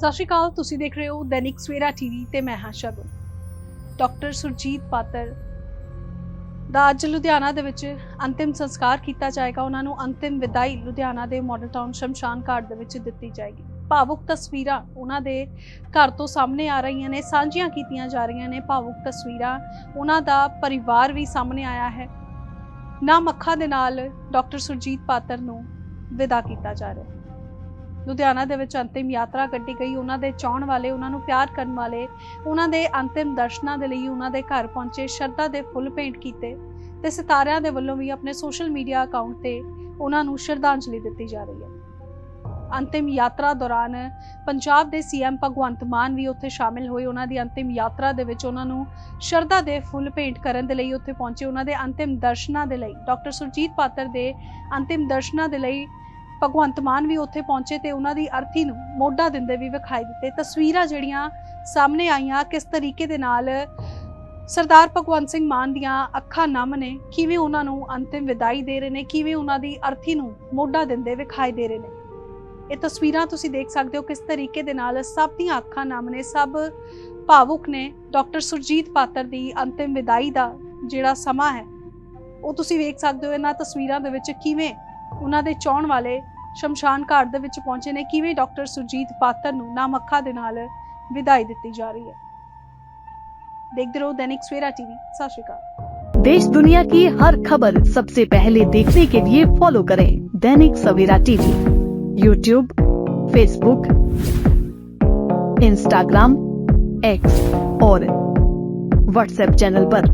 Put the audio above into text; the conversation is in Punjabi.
ਸਤਿ ਸ਼੍ਰੀ ਅਕਾਲ, ਤੁਸੀਂ ਦੇਖ ਰਹੇ ਹੋ ਦੈਨਿਕ ਸਵੇਰਾ ਟੀਵੀ ਤੇ ਮੈਂ ਹਾਂ ਸ਼ਗੁਨ। ਡਾਕਟਰ ਸੁਰਜੀਤ ਪਾਤਰ ਦਾ ਅੱਜ ਲੁਧਿਆਣਾ ਦੇ ਵਿੱਚ ਅੰਤਿਮ ਸੰਸਕਾਰ ਕੀਤਾ ਜਾਏਗਾ। ਉਹਨਾਂ ਨੂੰ ਅੰਤਿਮ ਵਿਦਾਈ ਲੁਧਿਆਣਾ ਦੇ ਮਾਡਲ ਟਾਊਨ ਸ਼ਮਸ਼ਾਨ ਘਾਟ ਦੇ ਵਿੱਚ ਦਿੱਤੀ ਜਾਏਗੀ। ਭਾਵੁਕ ਤਸਵੀਰਾਂ ਉਹਨਾਂ ਦੇ ਘਰ ਤੋਂ ਸਾਹਮਣੇ ਆ ਰਹੀਆਂ ਨੇ, ਸਾਂਝੀਆਂ ਕੀਤੀਆਂ ਜਾ ਰਹੀਆਂ ਨੇ ਭਾਵੁਕ ਤਸਵੀਰਾਂ। ਉਹਨਾਂ ਦਾ ਪਰਿਵਾਰ ਵੀ ਸਾਹਮਣੇ ਆਇਆ ਹੈ। ਨਾ ਅੱਖਾਂ ਦੇ ਨਾਲ ਡਾਕਟਰ ਸੁਰਜੀਤ ਪਾਤਰ ਨੂੰ ਵਿਦਾ ਕੀਤਾ ਜਾ ਰਿਹਾ ਹੈ। ਲੁਧਿਆਣਾ ਦੇ ਵਿੱਚ ਅੰਤਿਮ ਯਾਤਰਾ ਕੱਢੀ ਗਈ। ਉਹਨਾਂ ਦੇ ਚਾਹਣ ਵਾਲੇ, ਉਹਨਾਂ ਨੂੰ ਪਿਆਰ ਕਰਨ ਵਾਲੇ, ਉਹਨਾਂ ਦੇ ਅੰਤਿਮ ਦਰਸ਼ਨਾਂ ਦੇ ਲਈ ਉਹਨਾਂ ਦੇ ਘਰ ਪਹੁੰਚੇ, ਸ਼ਰਧਾ ਦੇ ਫੁੱਲ ਭੇਂਟ ਕੀਤੇ ਤੇ ਸਿਤਾਰਿਆਂ ਦੇ ਵੱਲੋਂ ਵੀ ਆਪਣੇ ਸੋਸ਼ਲ ਮੀਡੀਆ ਅਕਾਊਂਟ ਤੇ ਉਹਨਾਂ ਨੂੰ ਸ਼ਰਧਾਂਜਲੀ ਦਿੱਤੀ ਜਾ ਰਹੀ ਹੈ। ਅੰਤਿਮ ਯਾਤਰਾ ਦੌਰਾਨ ਪੰਜਾਬ ਦੇ ਸੀਐਮ ਭਗਵੰਤ ਮਾਨ ਵੀ ਉੱਥੇ ਸ਼ਾਮਿਲ ਹੋਏ। ਉਹਨਾਂ ਦੀ ਅੰਤਿਮ ਯਾਤਰਾ ਦੇ ਵਿੱਚ ਉਹਨਾਂ ਨੂੰ ਸ਼ਰਧਾ ਦੇ ਫੁੱਲ ਭੇਂਟ ਕਰਨ ਦੇ ਲਈ ਉੱਥੇ ਪਹੁੰਚੇ। ਉਹਨਾਂ ਦੇ ਅੰਤਿਮ ਦਰਸ਼ਨਾਂ ਦੇ ਲਈ, ਡਾਕਟਰ ਸੁਰਜੀਤ ਪਾਤਰ ਦੇ ਅੰਤਿਮ ਦਰਸ਼ਨਾਂ ਦੇ ਲਈ ਭਗਵੰਤ ਮਾਨ ਵੀ ਉੱਥੇ ਪਹੁੰਚੇ ਤੇ ਉਹਨਾਂ ਦੀ ਅਰਥੀ ਨੂੰ ਮੋਢਾ ਦਿੰਦੇ ਵੀ ਵਿਖਾਈ ਦਿੱਤੇ। ਤਸਵੀਰਾਂ ਜਿਹੜੀਆਂ ਸਾਹਮਣੇ ਆਈਆਂ, ਕਿਸ ਤਰੀਕੇ ਦੇ ਨਾਲ ਸਰਦਾਰ ਭਗਵੰਤ ਸਿੰਘ ਮਾਨ ਦੀਆਂ ਅੱਖਾਂ ਨਮ ਨੇ, ਕਿਵੇਂ ਉਹਨਾਂ ਨੂੰ ਅੰਤਿਮ ਵਿਦਾਈ ਦੇ ਰਹੇ ਨੇ, ਕਿਵੇਂ ਉਹਨਾਂ ਦੀ ਅਰਥੀ ਨੂੰ ਮੋਢਾ ਦਿੰਦੇ ਵਿਖਾਈ ਦੇ ਰਹੇ ਨੇ। ਇਹ ਤਸਵੀਰਾਂ ਤੁਸੀਂ ਦੇਖ ਸਕਦੇ ਹੋ ਕਿਸ ਤਰੀਕੇ ਦੇ ਨਾਲ ਸਭ ਦੀਆਂ ਅੱਖਾਂ ਨਮ ਨੇ, ਸਭ ਭਾਵੁਕ ਨੇ। ਡਾਕਟਰ ਸੁਰਜੀਤ ਪਾਤਰ ਦੀ ਅੰਤਿਮ ਵਿਦਾਈ ਦਾ ਜਿਹੜਾ ਸਮਾਂ ਹੈ, ਉਹ ਤੁਸੀਂ ਵੇਖ ਸਕਦੇ ਹੋ ਇਹਨਾਂ ਤਸਵੀਰਾਂ ਦੇ ਵਿੱਚ ਕਿਵੇਂ ਉਹਨਾਂ ਦੇ ਚਾਹਣ ਵਾਲੇ ਸ਼ਮਸ਼ਾਨ ਘਾਟ ਦੇ ਵਿੱਚ ਪਹੁੰਚੇ ਨੇ ਕਿਵੇਂ ਡਾਕਟਰ ਸੁਰਜੀਤ ਪਾਤਰ ਨੂੰ ਨਾਮ ਅੱਖਾਂ ਦੇ ਨਾਲ ਵਿਦਾਈ ਦਿੱਤੀ ਜਾ ਰਹੀ ਹੈ ਦੇਖਦੇ ਰਹੋ ਦੈਨਿਕ ਸਵੇਰਾ ਟੀਵੀ ਸਤਿ ਸ਼੍ਰੀ ਅਕਾਲ देश दुनिया की हर खबर सबसे पहले देखने के लिए फॉलो करें Dainik Savera TV YouTube Facebook Instagram X और व्हाट्सएप चैनल पर।